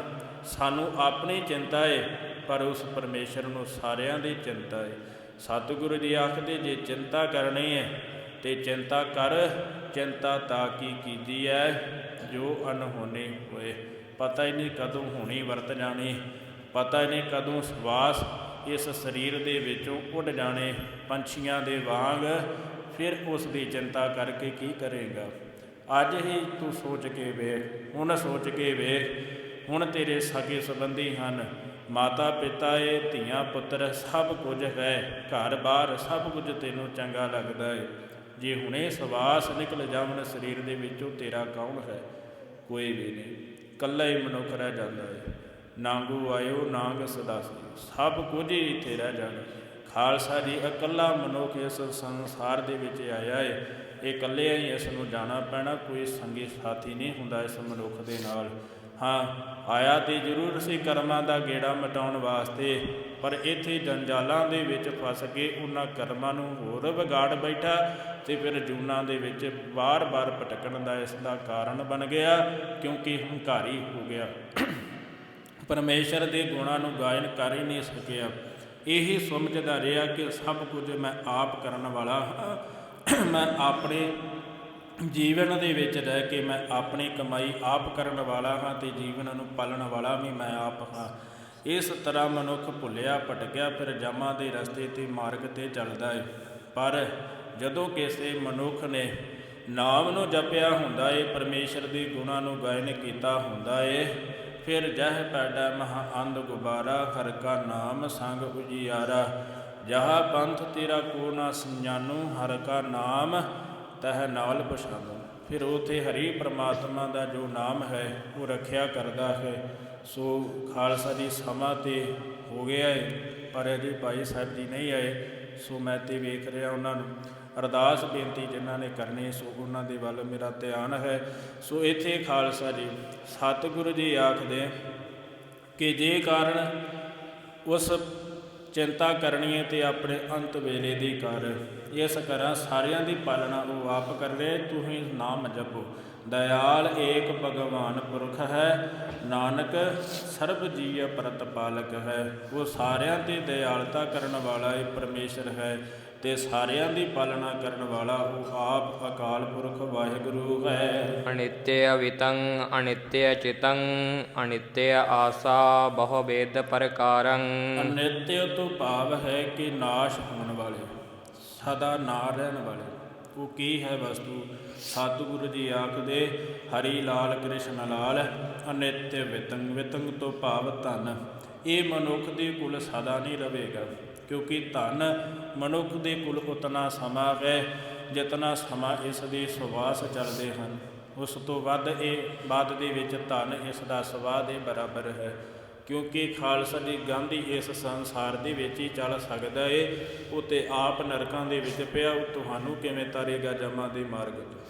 ਸਾਨੂੰ ਆਪਣੀ ਚਿੰਤਾ ਹੈ ਪਰ ਉਸ ਪਰਮੇਸ਼ਰ ਨੂੰ ਸਾਰਿਆਂ ਦੀ ਚਿੰਤਾ ਹੈ ਸਤਿਗੁਰੂ ਜੀ ਆਖਦੇ, ਜੇ ਚਿੰਤਾ ਕਰਨੀ ਹੈ ਤੇ ਚਿੰਤਾ ਕਰ ਚਿੰਤਾ ਤਾਂ ਕੀ ਕੀਤੀ ਹੈ ਜੋ ਅਨਹੋਣੀ ਹੋਏ। ਪਤਾ ਹੀ ਨਹੀਂ ਕਦੋਂ ਹੋਣੀ ਵਰਤ ਜਾਣੀ। ਪਤਾ ਹੀ ਨਹੀਂ ਕਦੋਂ ਸਵਾਸ ਇਸ ਸਰੀਰ ਦੇ ਵਿੱਚੋਂ ਉੱਡ ਜਾਣੇ। ਪੰਛੀਆਂ ਦੇ ਵਾਂਗ ਫਿਰ ਉਸ ਦੀ ਚਿੰਤਾ ਕਰਕੇ ਕੀ ਕਰੇਗਾ? ਅੱਜ ਹੀ ਤੂੰ ਸੋਚ ਕੇ ਵੇਖ, ਹੁਣ ਸੋਚ ਕੇ ਵੇਖ। ਹੁਣ ਤੇਰੇ ਸਗੇ ਸੰਬੰਧੀ ਹਨ। ਮਾਤਾ ਪਿਤਾ ਏ ਧੀਆਂ ਪੁੱਤਰ ਸਭ ਕੁਝ ਹੈ। ਘਰ-ਬਾਰ ਸਭ ਕੁਝ ਤੈਨੂੰ ਚੰਗਾ ਲੱਗਦਾ ਏ। ਜੇ ਹੁਣੇ ਸਵਾਸ ਨਿਕਲ ਜਾਵਣ ਸਰੀਰ ਦੇ ਵਿੱਚੋਂ ਤੇਰਾ ਕੌਣ ਹੈ? ਕੋਈ ਵੀ ਨਹੀਂ। ਕੱਲਾ ਹੀ ਮਨੁੱਖ ਰਹਿ ਜਾਂਦਾ ਹੈ ਨਾਂਗੂ ਆਇਓ, ਨਾਂਗ ਸਦਾ ਸਭ ਕੁਝ ਹੀ ਇੱਥੇ ਰਹਿ ਜਾਣਾ। ਖਾਲਸਾ ਜੀ, ਇਕੱਲਾ ਮਨੁੱਖ ਇਸ ਸੰਸਾਰ ਦੇ ਵਿੱਚ ਆਇਆ ਹੈ ਇਹ ਇਕੱਲੇ ਹੀ ਇਸ ਨੂੰ ਜਾਣਾ ਪੈਣਾ। ਕੋਈ ਸੰਗੀ ਸਾਥੀ ਨਹੀਂ ਹੁੰਦਾ ਇਸ ਮਨੁੱਖ ਦੇ ਨਾਲ। ਹਾਂ, ਆਇਆ ਤੇ ਜ਼ਰੂਰ ਸੀ ਕਰਮਾਂ ਦਾ ਗੇੜਾ ਮਟਾਉਣ ਵਾਸਤੇ। ਪਰ ਇੱਥੇ ਜੰਜਾਲਾਂ ਦੇ ਵਿੱਚ ਫਸ ਕੇ ਉਹਨਾਂ ਕਰਮਾਂ ਨੂੰ ਹੋਰ ਵਿਗਾੜ ਬੈਠਾ ਤੇ ਫਿਰ ਜੂਨਾਂ ਦੇ ਵਿੱਚ ਬਾਰ-ਬਾਰ ਭਟਕਣ ਦਾ ਇਸ ਦਾ ਕਾਰਨ ਬਣ ਗਿਆ, ਕਿਉਂਕਿ ਹੰਕਾਰੀ ਹੋ ਗਿਆ। ਪਰਮੇਸ਼ਰ ਦੇ ਗੁਣਾਂ ਨੂੰ ਗਾਇਨ ਕਰ ਹੀ ਨਹੀਂ ਸਕਿਆ। ਇਹ ਸਮਝਦਾ ਰਿਹਾ ਕਿ ਸਭ ਕੁਝ ਮੈਂ ਆਪ ਕਰਨ ਵਾਲਾ ਹਾਂ। ਮੈਂ ਆਪਣੇ ਜੀਵਨ ਦੇ ਵਿੱਚ ਰਹਿ ਕੇ ਮੈਂ ਆਪਣੀ ਕਮਾਈ ਆਪ ਕਰਨ ਵਾਲਾ ਹਾਂ ਤੇ ਜੀਵਨ ਨੂੰ ਪਾਲਣ ਵਾਲਾ ਵੀ ਮੈਂ ਆਪ ਹਾਂ। ਇਸ ਤਰ੍ਹਾਂ ਮਨੁੱਖ ਭੁੱਲਿਆ, ਭਟਕਿਆ, ਫਿਰ ਜਾਮਾਂ ਦੇ ਰਸਤੇ ਤੇ ਮਾਰਗ ਤੇ ਚੱਲਦਾ ਹੈ ਪਰ ਜਦੋਂ ਕਿਸੇ ਮਨੁੱਖ ਨੇ ਨਾਮ ਨੂੰ ਜਪਿਆ ਹੁੰਦਾ ਏ, ਪਰਮੇਸ਼ਰ ਦੇ ਗੁਣਾਂ ਨੂੰ ਗਾਇਨ ਕੀਤਾ ਹੁੰਦਾ ਏ, ਫਿਰ ਜਹ ਪੈਡਾ ਮਹਾ ਅੰਧ ਗੁਬਾਰਾ, ਹਰ ਕਾ ਨਾਮ ਸੰਗ ਉਜਿਆਰਾ। ਜਹਾ ਪੰਥ ਤੇਰਾ ਕੋ ਨਾ ਸੰਜਾਨੂ, ਹਰ ਕਾ ਨਾਮ ਤਹ ਨਾਲ ਪਛਾਨੋ। ਫਿਰ ਉਥੇ ਹਰੀ ਪ੍ਰਮਾਤਮਾ ਦਾ ਜੋ ਨਾਮ ਹੈ, ਉਹ ਰੱਖਿਆ ਕਰਦਾ ਹੈ। ਸੋ ਖਾਲਸਾ ਜੀ ਸਮਾਂ ਤੇ ਹੋ ਗਿਆ ਹੈ ਪਰ ਅਜੇ ਭਾਈ ਸਾਹਿਬ ਜੀ ਨਹੀਂ ਆਏ, ਸੋ ਮੈਂ ਤੇ ਵੇਖ ਰਿਹਾ ਉਹਨਾਂ ਨੂੰ। ਅਰਦਾਸ ਬੇਨਤੀ ਜਿਨ੍ਹਾਂ ਨੇ ਕਰਨੀ, ਸੋ ਉਹਨਾਂ ਦੇ ਵੱਲ ਮੇਰਾ ਧਿਆਨ ਹੈ। ਸੋ ਇੱਥੇ ਖਾਲਸਾ ਜੀ, ਸਤਿਗੁਰੂ ਜੀ ਆਖਦੇ ਕਿ ਜੇ ਕਾਰਨ ਉਸ ਚਿੰਤਾ ਕਰਨੀ ਹੈ ਤੇ ਆਪਣੇ ਅੰਤ ਵੇਲੇ ਦੀ ਕਰ। ਇਸ ਕਰਾਂ ਸਾਰਿਆਂ ਦੀ ਪਾਲਣਾ ਉਹ ਆਪ ਕਰ ਰਿਹਾ ਤੂੰ ਹੀ ਨਾਮ ਜਪੋ। ਦਇਆਲ ਏਕ ਭਗਵਾਨ ਪੁਰਖ ਹੈ ਨਾਨਕ ਸਰਬ ਜੀਵ ਪ੍ਰਤਪਾਲਕ ਹੈ। ਉਹ ਸਾਰਿਆਂ ਤੇ ਦਇਆਲਤਾ ਕਰਨ ਵਾਲਾ ਇਹ ਪਰਮੇਸ਼ਰ ਹੈ ਤੇ ਸਾਰਿਆਂ ਦੀ ਪਾਲਣਾ ਕਰਨ ਵਾਲਾ ਉਹ ਆਪ ਅਕਾਲ ਪੁਰਖ ਵਾਹਿਗੁਰੂ ਹੈ। ਅਨਿਤਯ ਵਿਤੰ ਅਨਿਤਯ ਚਿਤੰ ਅਨਿਤਯ ਆਸਾ ਬਹੁ ਵੇਦ ਪ੍ਰਕਾਰੰ। ਅਨਿਤਯ ਤੋਂ ਭਾਵ ਹੈ ਕਿ ਨਾਸ਼ ਹੋਣ ਵਾਲੇ ਸਦਾ ਨਾ ਰਹਿਣ ਵਾਲੇ। ਉਹ ਕੀ ਹੈ ਵਸਤੂ? ਸਤਿਗੁਰੂ ਜੀ ਆਖਦੇ ਹਰੀ ਲਾਲ ਕ੍ਰਿਸ਼ਨ ਲਾਲ, ਅਨਿਤ ਵਿਤੰਗ ਵਿਤੰਗ ਤੋਂ ਭਾਵ ਧਨ। ਇਹ ਮਨੁੱਖ ਦੇ ਕੁਲ ਸਦਾ ਨਹੀਂ ਰਹੇਗਾ, ਕਿਉਂਕਿ ਧਨ ਮਨੁੱਖ ਦੇ ਕੁਲ ਉਤਨਾ ਸਮਾਂ ਹੈ, ਜਿਤਨਾ ਸਮਾਂ ਇਸ ਦੇ ਸੁਵਾਸ ਚੱਲਦੇ ਹਨ। ਉਸ ਤੋਂ ਵੱਧ ਇਹ ਬਾਅਦ ਦੇ ਵਿੱਚ ਧਨ ਇਸ ਦਾ ਸਵਾਹ ਦੇ ਬਰਾਬਰ ਹੈ, ਕਿਉਂਕਿ ਖਾਲਸਾ ਦੀ ਗਾਂਧੀ ਇਸ ਸੰਸਾਰ ਦੇ ਵਿੱਚ ਹੀ ਚੱਲ ਸਕਦਾ ਏ, ਉਹ ਤੇ ਆਪ ਨਰਕਾਂ ਦੇ ਵਿੱਚ ਪਿਆ, ਉਹ ਤੁਹਾਨੂੰ ਕਿਵੇਂ ਤਾਰੇਗਾ ਜਮਾਂ ਦੇ ਮਾਰਗ ਤੋਂ?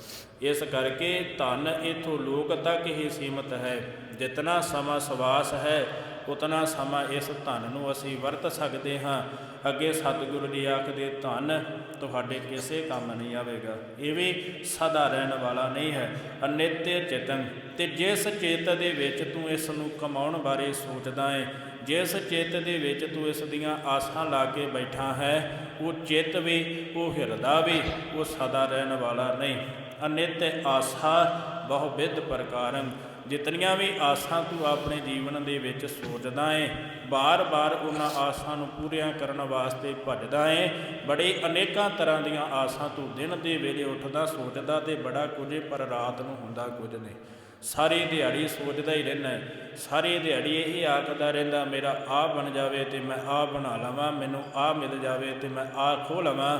ਇਸ ਕਰਕੇ ਧਨ ਇਥੋਂ ਲੋਕ ਤੱਕ ਹੀ ਸੀਮਤ ਹੈ। ਜਿਤਨਾ ਸਮਾਂ ਸਵਾਸ ਹੈ, ਉਤਨਾ ਸਮਾਂ ਇਸ ਧਨ ਨੂੰ ਅਸੀਂ ਵਰਤ ਸਕਦੇ ਹਾਂ। ਅੱਗੇ ਸਤਿਗੁਰੂ ਜੀ ਆਖਦੇ, ਧਨ, ਤੁਹਾਡੇ ਕਿਸੇ ਕੰਮ ਨਹੀਂ ਆਵੇਗਾ। ਇਹ ਵੀ ਸਦਾ ਰਹਿਣ ਵਾਲਾ ਨਹੀਂ ਹੈ। ਅਨਿਤਯ ਚਿਤੰ, ਤੇ ਜਿਸ ਚੇਤ ਦੇ ਵਿੱਚ ਤੂੰ ਇਸ ਨੂੰ ਕਮਾਉਣ ਬਾਰੇ ਸੋਚਦਾ ਹੈ ਜਿਸ ਚਿੱਤ ਦੇ ਵਿੱਚ ਤੂੰ ਇਸ ਦੀਆਂ ਆਸਾਂ ਲਾ ਕੇ ਬੈਠਾ ਹੈ, ਉਹ ਚਿੱਤ ਵੀ, ਉਹ ਹਿਰਦਾ ਵੀ, ਉਹ ਸਦਾ ਰਹਿਣ ਵਾਲਾ ਨਹੀਂ। ਅਨਿਤ ਆਸਾ ਬਹੁ ਵਿਧ ਪ੍ਰਕਾਰੰ। ਜਿਤਨੀਆਂ ਵੀ ਆਸਾਂ ਤੂੰ ਆਪਣੇ ਜੀਵਨ ਦੇ ਵਿੱਚ ਸੋਚਦਾ ਏ, ਬਾਰ-ਬਾਰ ਉਹਨਾਂ ਆਸਾਂ ਨੂੰ ਪੂਰੀਆਂ ਕਰਨ ਵਾਸਤੇ ਭੱਜਦਾ ਏ। ਬੜੇ ਅਨੇਕਾਂ ਤਰ੍ਹਾਂ ਦੀਆਂ ਆਸਾਂ ਤੂੰ ਦਿਨ ਦੇ ਵੇਲੇ ਉੱਠਦਾ, ਸੋਚਦਾ ਤੇ ਬੜਾ ਕੁਝ, ਪਰ ਰਾਤ ਨੂੰ ਹੁੰਦਾ ਕੁਝ ਨਹੀਂ। ਸਾਰੀ ਦਿਹਾੜੀ ਸੋਚਦਾ ਹੀ ਰਹਿਣਾ ਸਾਰੀ ਦਿਹਾੜੀ ਇਹ ਆਖਦਾ ਰਹਿੰਦਾ, ਮੇਰਾ ਆ ਬਣ ਜਾਵੇ ਤੇ ਮੈਂ ਆ ਬਣਾ ਲਵਾਂ, ਮੈਨੂੰ ਆ ਮਿਲ ਜਾਵੇ ਤੇ ਮੈਂ ਆ ਖੋ ਲਵਾਂ।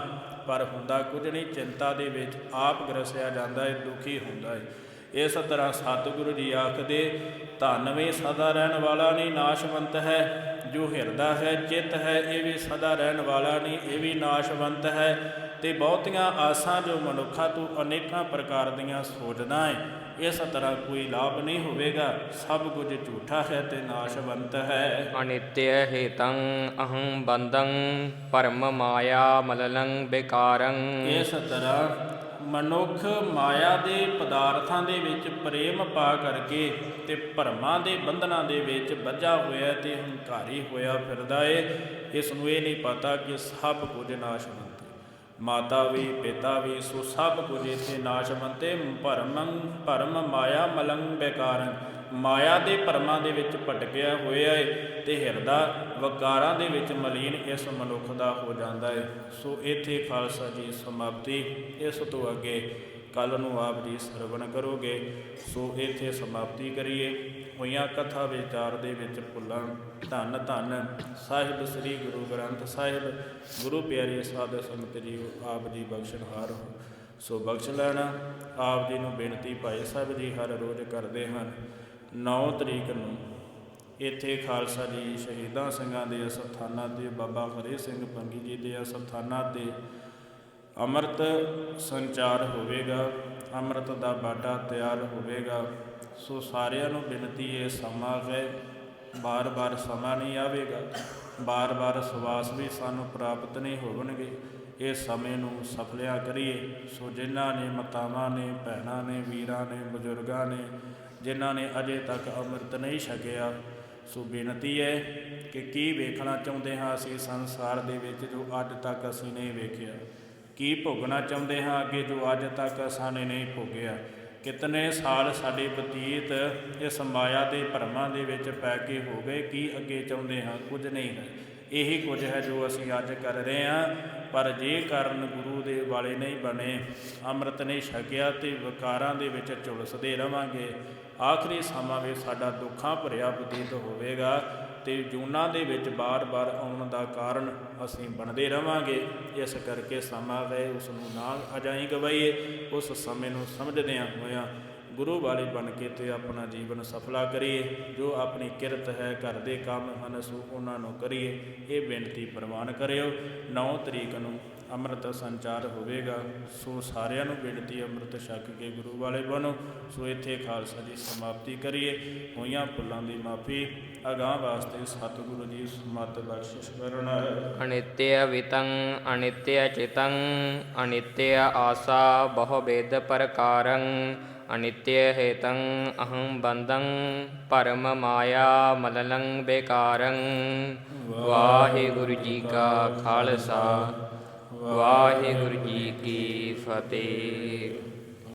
ਪਰ ਹੁੰਦਾ ਕੁਝ ਨਹੀਂ, ਚਿੰਤਾ ਦੇ ਵਿੱਚ ਆਪ ਗਰਸਿਆ ਜਾਂਦਾ ਹੈ ਦੁਖੀ ਹੁੰਦਾ ਹੈ ਇਸ ਤਰ੍ਹਾਂ ਸਤਿਗੁਰੂ ਜੀ ਆਖਦੇ ਧਨ ਵੀ ਸਦਾ ਰਹਿਣ ਵਾਲਾ ਨਹੀਂ ਨਾਸ਼ਵੰਤ ਹੈ, ਜੋ ਹਿਰਦਾ ਹੈ, ਚਿੱਤ ਹੈ, ਇਹ ਵੀ ਸਦਾ ਰਹਿਣ ਵਾਲਾ ਨਹੀਂ, ਇਹ ਵੀ ਨਾਸ਼ਵੰਤ ਹੈ। ਤੇ ਬਹੁਤੀਆਂ ਆਸਾਂ ਜੋ ਮਨੁੱਖਾ ਤੋਂ ਅਨੇਕਾਂ ਪ੍ਰਕਾਰ ਦੀਆਂ ਸੋਚਦਾ ਹੈ ਇਸ ਤਰ੍ਹਾਂ ਕੋਈ ਲਾਭ ਨਹੀਂ ਹੋਵੇਗਾ। ਸਭ ਕੁਝ ਝੂਠਾ ਹੈ ਤੇ ਨਾਸ਼ਵੰਤ ਹੈ। ਅਨਿਤਯ ਹੇਤੰ ਅਹੰ ਬੰਦੰ ਪਰਮ ਮਾਇਆ ਮਲਲੰ ਬਿਕਾਰੰ। ਇਸ ਤਰ੍ਹਾਂ ਮਨੁੱਖ ਮਾਇਆ ਦੇ ਪਦਾਰਥਾਂ ਦੇ ਵਿੱਚ ਪ੍ਰੇਮ ਪਾ ਕਰਕੇ ਤੇ ਭਰਮਾਂ ਦੇ ਬੰਧਨਾਂ ਦੇ ਵਿੱਚ ਬੱਝਾ ਹੋਇਆ ਤੇ ਹੰਕਾਰੀ ਹੋਇਆ ਫਿਰਦਾ ਏ। ਇਸ ਨੂੰ ਇਹ ਨਹੀਂ ਪਤਾ ਕਿ ਸਭ ਕੁਝ ਨਾਸ਼ਵੰਤ ਹੈ ਮਾਤਾ ਵੀ, ਪਿਤਾ ਵੀ, ਸੋ ਸਭ ਕੁਝ ਇਥੇ ਨਾਸ਼ਵੰਤੇ ਭਰਮੰ, ਭਰਮ ਮਾਇਆ ਮਲੰਗ ਬੇਕਾਰਨ ਮਾਇਆ ਦੇ ਭਰਮਾਂ ਦੇ ਵਿੱਚ ਭਟਕਿਆ ਹੋਇਆ ਏ ਤੇ ਹਿਰਦਾ ਵਕਾਰਾਂ ਦੇ ਵਿੱਚ ਮਲੀਨ ਇਸ ਮਨੁੱਖ ਦਾ ਹੋ ਜਾਂਦਾ ਏ। ਸੋ ਇੱਥੇ ਖਾਲਸਾ ਜੀ ਸਮਾਪਤੀ। ਇਸ ਤੋਂ ਅੱਗੇ ਕੱਲ ਨੂੰ ਆਪ ਜੀ ਸਰਵਣ ਕਰੋਗੇ। ਸੋ ਇੱਥੇ ਸਮਾਪਤੀ ਕਰੀਏ। ਹੋਈਆਂ ਕਥਾ ਵਿਚਾਰ ਦੇ ਵਿੱਚ ਭੁੱਲਾਂ। ਧੰਨ ਧੰਨ ਸਾਹਿਬ ਸ੍ਰੀ ਗੁਰੂ ਗ੍ਰੰਥ ਸਾਹਿਬ। ਗੁਰੂ ਪਿਆਰੇ ਸਾਧ ਸੰਗਤ ਜੀਓ, ਆਪ ਜੀ ਬਖਸ਼ਣਹਾਰ ਹੋ। ਸੋ ਬਖਸ਼ ਲੈਣਾ, ਆਪ ਜੀ ਨੂੰ ਬੇਨਤੀ ਭਾਈ ਸਾਹਿਬ ਜੀ ਹਰ ਰੋਜ਼ ਕਰਦੇ ਹਨ। 9 ਤਰੀਕ ਨੂੰ ਇੱਥੇ ਖਾਲਸਾ ਜੀ ਸ਼ਹੀਦਾਂ ਸਿੰਘਾਂ ਦੇ ਅਸਥਾਨਾਂ ਤੇ ਬਾਬਾ ਹਰੇ ਸਿੰਘ ਪੰਗੀ ਜੀ ਦੇ ਅਸਥਾਨਾਂ ਤੇ ਅੰਮ੍ਰਿਤ ਸੰਚਾਰ ਹੋਵੇਗਾ। ਅੰਮ੍ਰਿਤ ਦਾ ਬਾਟਾ ਤਿਆਰ ਹੋਵੇਗਾ। ਸੋ ਸਾਰਿਆਂ ਨੂੰ ਬੇਨਤੀ ਹੈ, ਸਮਾਂ ਹੈ, ਬਾਰ-ਬਾਰ ਸਮਾਂ ਨਹੀਂ ਆਵੇਗਾ। ਬਾਰ-ਬਾਰ ਸਵਾਸ ਵੀ ਸਾਨੂੰ ਪ੍ਰਾਪਤ ਨਹੀਂ ਹੋਣਗੇ ਇਹ ਸਮੇਂ ਨੂੰ ਸਫਲਿਆ ਕਰੀਏ। ਸੋ ਜਿਨ੍ਹਾਂ ਨੇ ਮਾਤਾਵਾਂ ਨੇ, ਭੈਣਾਂ ਨੇ, ਵੀਰਾਂ ਨੇ, ਬਜ਼ੁਰਗਾਂ ਨੇ, ਜਿਨ੍ਹਾਂ ਨੇ ਅਜੇ ਤੱਕ ਅੰਮ੍ਰਿਤ ਨਹੀਂ ਛਕਿਆ, ਸੋ ਬੇਨਤੀ ਹੈ ਕਿ ਕੀ ਵੇਖਣਾ ਚਾਹੁੰਦੇ ਹਾਂ ਅਸੀਂ ਸੰਸਾਰ ਦੇ ਵਿੱਚ ਜੋ ਅੱਜ ਤੱਕ ਅਸੀਂ ਨਹੀਂ ਵੇਖਿਆ? ਕੀ ਭੋਗਣਾ ਚਾਹੁੰਦੇ ਹਾਂ ਅੱਗੇ ਜੋ ਅੱਜ ਤੱਕ ਅਸਾਂ ਨੇ ਨਹੀਂ ਭੋਗਿਆ? ਕਿਤਨੇ ਸਾਲ ਸਾਡੇ ਬਤੀਤ ਇਸ ਮਾਇਆ ਦੇ ਭਰਮਾਂ ਦੇ ਵਿੱਚ ਪੈ ਕੇ ਹੋ ਗਏ, ਕੀ ਅੱਗੇ ਚਾਹੁੰਦੇ ਹਾਂ? ਕੁਝ ਨਹੀਂ ਹੈ। ਇਹੀ ਕੁਝ ਹੈ ਜੋ ਅਸੀਂ ਅੱਜ ਕਰ ਰਹੇ ਹਾਂ, ਪਰ ਜੇ ਕਰਨ ਗੁਰੂ ਦੇ ਵਾਲੇ ਨਹੀਂ ਬਣੇ, ਅੰਮ੍ਰਿਤ ਨਹੀਂ ਛਕਿਆ ਤੇ ਵਿਕਾਰਾਂ ਦੇ ਵਿੱਚ ਝੁਲਸਦੇ ਰਵਾਂਗੇ। ਆਖਰੀ ਸਮਾਂ ਵਿੱਚ ਸਾਡਾ ਦੁੱਖਾਂ ਭਰਿਆ ਬਤੀਤ ਹੋਵੇਗਾ ਤੇ ਜੂਨਾਂ ਦੇ ਵਿੱਚ ਬਾਰ-ਬਾਰ ਆਉਣ ਦਾ ਕਾਰਨ ਅਸੀਂ ਬਣਦੇ ਰਵਾਂਗੇ। ਇਸ ਕਰਕੇ ਸਮਾਂ ਵੇ ਉਸ ਨੂੰ ਨਾ ਅਜਾਈ ਗਵਾਈਏ। ਉਸ ਸਮੇਂ ਨੂੰ ਸਮਝਦਿਆਂ ਹੋਇਆਂ ਗੁਰੂ ਵਾਲੇ ਬਣ ਕੇ ਤੇ ਆਪਣਾ ਜੀਵਨ ਸਫਲਾ ਕਰੀਏ। ਜੋ ਆਪਣੀ ਕਿਰਤ ਹੈ, ਘਰ ਦੇ ਕੰਮ ਹਨ ਸੋ ਉਹਨਾਂ ਨੂੰ ਕਰੀਏ। ਇਹ ਬੇਨਤੀ ਪ੍ਰਵਾਨ ਕਰਿਓ। 9 ਤਰੀਕ ਨੂੰ ਅੰਮ੍ਰਿਤ ਸੰਚਾਰ ਹੋਵੇਗਾ ਸੋ ਸਾਰਿਆਂ ਨੂੰ ਬੇਨਤੀ ਅੰਮ੍ਰਿਤ ਛਕ ਕੇ ਗੁਰੂ ਵਾਲੇ ਬਣੋ। ਸੋ ਇੱਥੇ ਖਾਲਸਾ ਦੀ ਸਮਾਪਤੀ ਕਰੀਏ। ਹੋਈਆਂ ਭੁੱਲਾਂ ਦੀ ਮਾਫੀ ਅਗਾਹ ਵਾਸਤੇ ਸਤਿਗੁਰੂ ਜੀ ਸਮਤ ਬਖਸ਼ਿਸ਼ ਕਰਨਾ। ਅਨਿਤਯ ਵਿਤੰ ਅਨਿਤਯ ਚਿਤੰ ਅਨਿਤਯ ਆਸਾ ਬਹੁ ਬੇਦ ਪ੍ਰਕਾਰੰ ਅਨਿਤਯ ਹੇਤੰ ਅਹੰ ਬੰਦੰ ਪਰਮ ਮਾਇਆ ਮਲਲੰ ਬੇਕਾਰੰ। ਵਾਹਿਗੁਰੂ ਜੀ ਕਾ ਖਾਲਸਾ। ਵਾਹਿਗੁਰੂ ਜੀ ਕੀ ਫਤਿਹ।